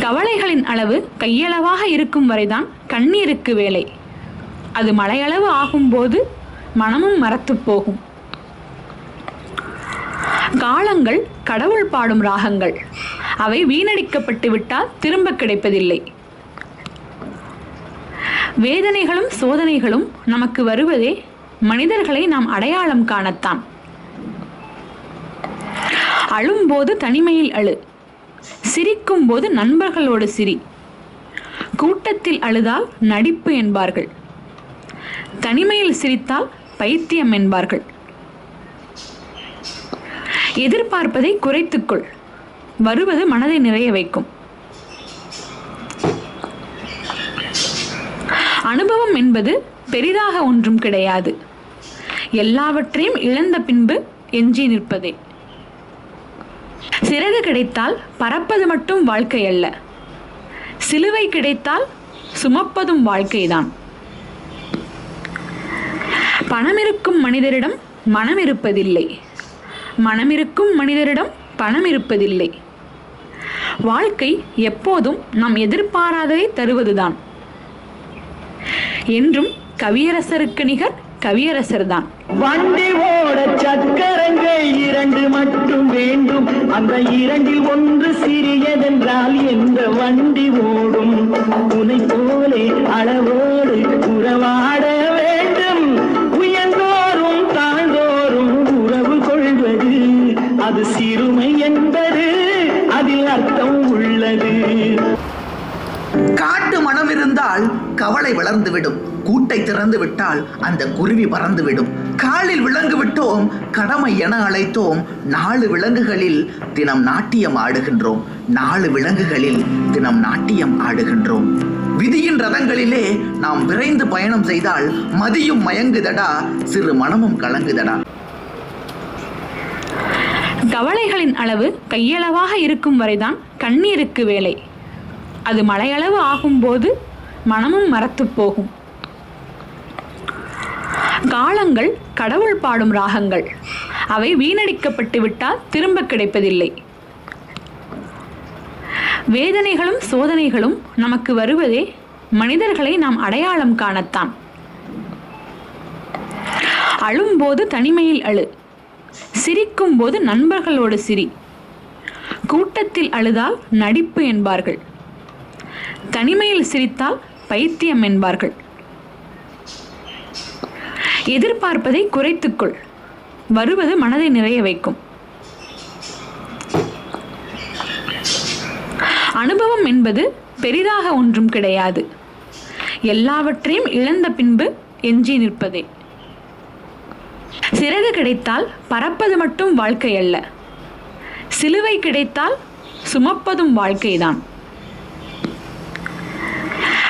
கவலைகளின் அளவு கையளவாக இருக்கும் வரைதான் கண்ணீருக்கு வேலை. அது மலையளவு ஆகும்போது மனமும் மரத்து போகும். காலங்கள் கடவுள் பாடும் ராகங்கள். அவை வீணடிக்கப்பட்டு விட்டால் திரும்ப கிடைப்பதில்லை. வேதனைகளும் சோதனைகளும் நமக்கு வருவதே மனிதர்களை நாம் அடையாளம் காணத்தான். அழும்போது தனிமையில் அழு. சிரிக்கும் போது நண்பர்களோடு சிரி. கூட்டத்தில் அழுதால் நடிப்பு என்பார்கள். தனிமையில் சிரித்தால் பைத்தியம் என்பார்கள். எதிர்பார்ப்பதை குறைத்துக்கொள். வருவது மனதை நிறைய வைக்கும். அனுபவம் என்பது பெரிதாக ஒன்றும் கிடையாது. எல்லாவற்றையும் இழந்த பின்பு எஞ்சி நிற்பதே. சிறகு கிடைத்தால் பறப்பது மட்டும் வாழ்க்கை அல்ல. சிலுவை கிடைத்தால் சுமப்பதும் வாழ்க்கைதான். பணம் இருக்கும் மனிதரிடம் மனம் இருப்பதில்லை மனம் இருக்கும் மனிதரிடம் பணம் இருப்பதில்லை வாழ்க்கை எப்போதும் நாம் எதிர்பாராததை தருவதுதான். என்றும் கவியரசருக்கு நிகர் கவியரசர் தான் வண்டி ஓட சக்கரங்கள் இரண்டு மட்டும் வேண்டும். அந்த இரண்டில் ஒன்று சிறியதென்றால் எந்த வண்டி ஓடும்? உனை போலே அளவோடு உறவாட கவலை வளர்ந்துவிடும். கூட்டை திறந்து விட்டால் அந்த குருவி பறந்துவிடும். காலில் விலங்கு விட்டோம் கடமை என அழைத்தோம். நாலு விலங்குகளில் தினம் நாட்டியம் ஆடுகின்றோம். நாலு விலங்குகளில் தினம் நாட்டியம் ஆடுகின்றோம். விதியின் ரதங்களிலே நாம் விரைந்து பயணம் செய்தால் மதியும் மயங்குதடா சிறு மனமும் கலங்குதடா. கவலைகளின் அளவு கையளவாக இருக்கும் வரைதான் கண்ணீருக்கு வேலை. அது மலையளவு ஆகும்போது மனமும் மரத்து போகும். காலங்கள் கடவுள் பாடும் ராகங்கள். அவை வீணடிக்கப்பட்டு விட்டால் திரும்ப கிடைப்பதில்லை. வேதனைகளும் சோதனைகளும் நமக்கு வருவதே மனிதர்களை நாம் அடையாளம் காணத்தான். அழும்போது தனிமையில் அழு. சிரிக்கும் போது நண்பர்களோடு சிரி. கூட்டத்தில் அழுதால் நடிப்பு என்பார்கள். தனிமையில் சிரித்தால் பைத்தியம் என்பார்கள். எதிர்பார்ப்பதை குறைத்துக்கொள். வருவது மனதை நிறைய வைக்கும். அனுபவம் என்பது பெரிதாக ஒன்றும் கிடையாது. எல்லாவற்றையும் இழந்த பின்பு எஞ்சி நிற்பதே. சிறகு கிடைத்தால் பறப்பது மட்டும் வாழ்க்கை அல்ல. சிலுவை கிடைத்தால் சுமப்பதும் வாழ்க்கைதான்.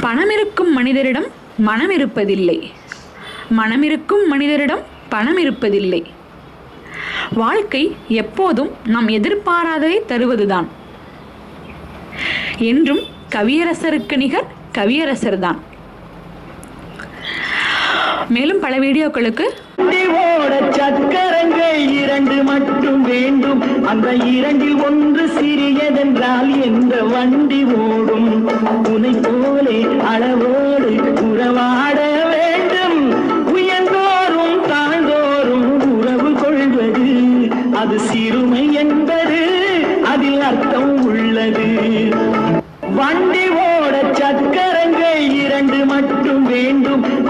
பணம் இருக்கும் மனிதரிடம் மனம் இருப்பதில்லை மனம் இருக்கும் மனிதரிடம் பணம் இருப்பதில்லை வாழ்க்கை எப்போதும் நாம் எதிர்பாராததை தருவதுதான். என்றும் கவியரசருக்கு நிகர் கவியரசர்தான். மேலும் பல வீடியோக்களுக்கு வண்டி ஓட சக்கரங்கள் இரண்டு மட்டும் வேண்டும். அந்த இரண்டில் ஒன்று சிறியதென்றால் எந்த வண்டி ஓடும்? உனை போலே அளவோடு உறவாட